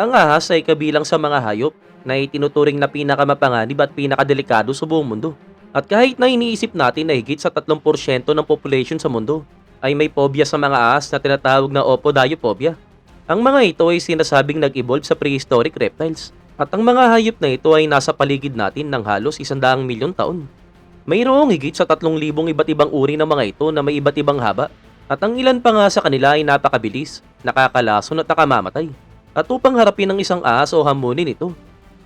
Ang ahas ay kabilang sa mga hayop na itinuturing na pinakamapanganib at pinakadelikado sa buong mundo. At kahit na iniisip natin na higit sa 3% ng population sa mundo ay may phobia sa mga ahas na tinatawag na opodiophobia. Ang mga ito ay sinasabing nag-evolve sa prehistoric reptiles at ang mga hayop na ito ay nasa paligid natin ng halos 100 milyong taon. Mayroong higit sa 3,000 iba't ibang uri ng mga ito na may iba't ibang haba at ang ilan pa nga sa kanila ay napakabilis, nakakalason at nakamamatay. At upang harapin ang isang ahas o hamunin ito,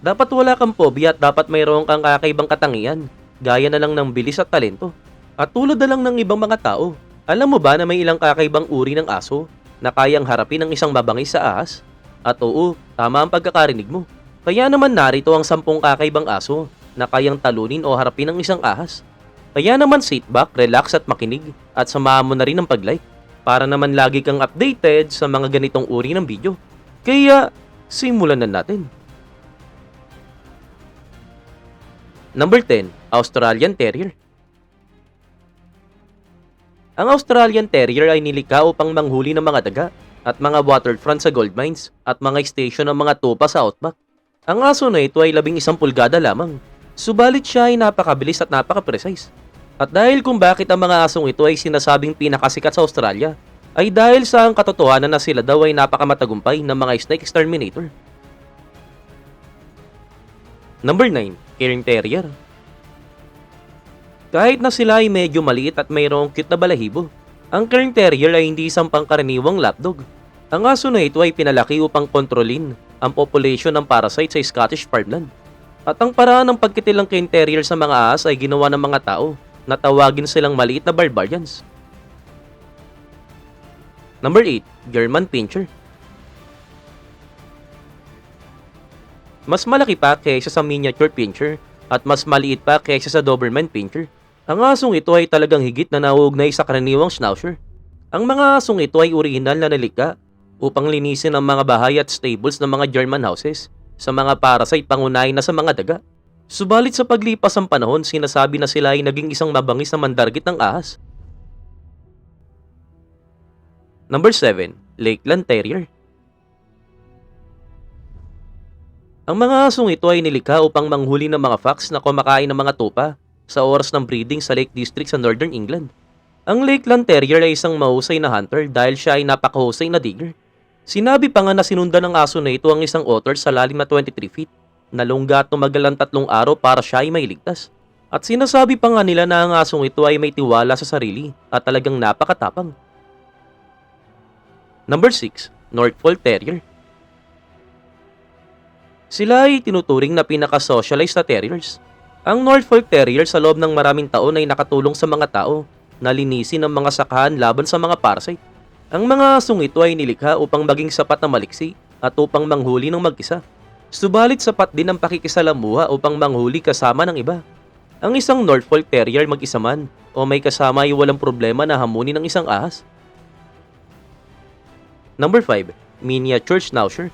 dapat wala kang phobia at dapat mayroong kang kakaibang katangian, gaya na lang ng bilis at talento. At tulad na lang ng ibang mga tao, alam mo ba na may ilang kakaibang uri ng aso na kayang harapin ang isang mabangis sa ahas? At oo, tama ang pagkakarinig mo. Kaya naman narito ang sampung kakaibang aso na kayang talunin o harapin ang isang ahas. Kaya naman sit back, relax at makinig at samahan mo na rin ang pag-like para naman lagi kang updated sa mga ganitong uri ng video. Kaya, simulan na natin. Number 10, Australian Terrier. Ang Australian Terrier ay nilikha upang manghuli ng mga daga at mga waterfront sa gold mines at mga station ng mga tupa sa outback. Ang aso na ito ay labing isang pulgada lamang, subalit siya ay napakabilis at napaka-precise. At dahil kung bakit ang mga asong ito ay sinasabing pinakasikat sa Australia, ay dahil sa ang katotohanan na sila daw ay napakamatagumpay ng mga snake exterminator. Number 9, Cairn Terrier. Kahit na sila ay medyo maliit at mayroong cute na balahibo, ang Cairn Terrier ay hindi isang pangkaraniwang lapdog. Ang aso na ito ay pinalaki upang kontrolin ang population ng parasite sa Scottish farmland. At ang paraan ng pagkitil ng Cairn Terrier sa mga ahas ay ginawa ng mga tao na tawagin silang maliit na barbarians. Number 8, German Pinscher. Mas malaki pa kaysa sa miniature pincher at mas maliit pa kaysa sa Doberman Pinscher. Ang asong ito ay talagang higit na nauugnay sa karaniwang schnauzer. Ang mga asong ito ay orihinal na nalikha upang linisin ang mga bahay at stables ng mga German houses sa mga parasite pangunahin na sa mga daga. Subalit sa paglipas ng panahon, sinasabi na sila ay naging isang mabangis na mandargit ng ahas. Number 7, Lakeland Terrier. Ang mga asong ito ay nilikha upang manghuli ng mga fox na kumakain ng mga tupa sa oras ng breeding sa Lake District sa Northern England. Ang Lakeland Terrier ay isang mahusay na hunter dahil siya ay napakahusay na digger. Sinabi pa nga na sinundan ng aso na ito ang isang otter sa lalim na 23 feet, na lungga at tumagal ang tatlong araw para siya ay mailigtas. At sinasabi pa nga nila na ang asong ito ay may tiwala sa sarili at talagang napakatapang. Number 6, Northfold Terrier. Sila ay tinuturing na pinaka-socialized na terriers. Ang Norfolk Terrier sa loob ng maraming taon ay nakatulong sa mga tao na linisin ang mga sakahan laban sa mga parasite. Ang mga asong ito ay nilikha upang maging sapat na maliksi at upang manghuli ng mag-isa. Subalit sapat din ang pakikisalamuha upang manghuli kasama ng iba. Ang isang Norfolk Terrier mag-isa man o may kasama ay walang problema na hamunin ng isang ahas. Number 5, Miniature Schnauzer.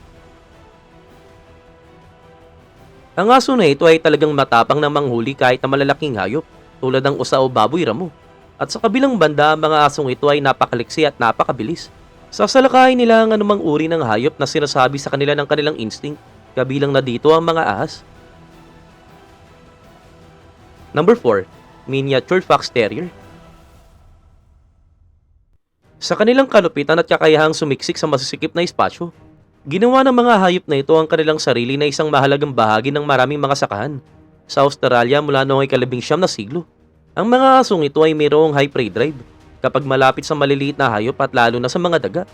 Ang aso na ito ay talagang matapang na manghuli kahit na malalaking hayop, tulad ng usa o baboy ramo. At sa kabilang banda, ang mga asong ito ay napakaliksi at napakabilis. Sasalakayin nila ang anumang uri ng hayop na sinasabi sa kanila ng kanilang instinct, kabilang na dito ang mga ahas. Number 4, Miniature Fox Terrier. Sa kanilang kalupitan at kakayahang sumiksik sa masisikip na espasyo, ginawa ng mga hayop na ito ang kanilang sarili na isang mahalagang bahagi ng maraming mga sakahan sa Australia mula noong ikalabing siyam na siglo. Ang mga asong ito ay mayroong high prey drive kapag malapit sa maliliit na hayop at lalo na sa mga daga.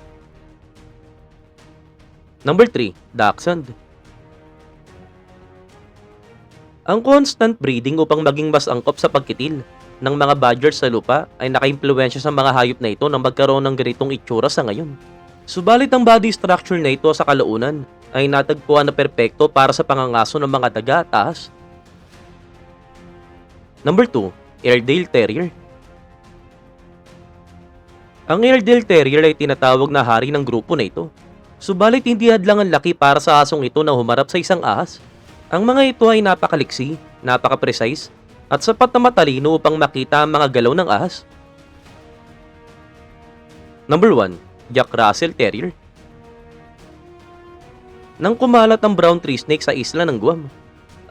Number 3, Dachshund. Ang constant breeding upang maging mas angkop sa pagkitil ng mga badgers sa lupa ay nakaimpluwensya sa mga hayop na ito na magkaroon ng ganitong itsura sa ngayon. Subalit ang body structure na ito sa kalaunan ay natagpuan na perpekto para sa pangangaso ng mga daga at. Number 2, Airedale Terrier. Ang Airedale Terrier ay tinatawag na hari ng grupo na ito. Subalit hindi hadlang ang laki para sa asong ito na humarap sa isang ahas. Ang mga ito ay napakaliksi, napaka-precise, at sapat na matalino upang makita ang mga galaw ng ahas. Number 1, Jack Russell Terrier. nang kumalat ang brown tree snake sa isla ng Guam.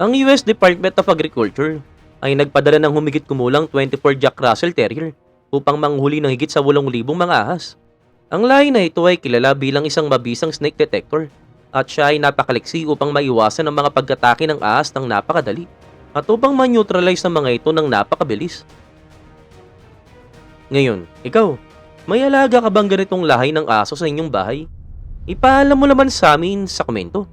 Ang US Department of Agriculture ay nagpadala ng humigit kumulang 24 Jack Russell Terrier upang manghuli ng higit sa 8,000 mga ahas. Ang lahi na ito ay kilala bilang isang mabisang snake detector at siya ay napakaliksi upang maiwasan ang mga pagkatake ng ahas ng napakadali at upang ma-neutralize ang mga ito ng napakabilis. Ngayon, ikaw, may alaga ka bang ganitong lahi ng aso sa inyong bahay? Ipaalam mo naman sa amin sa komento.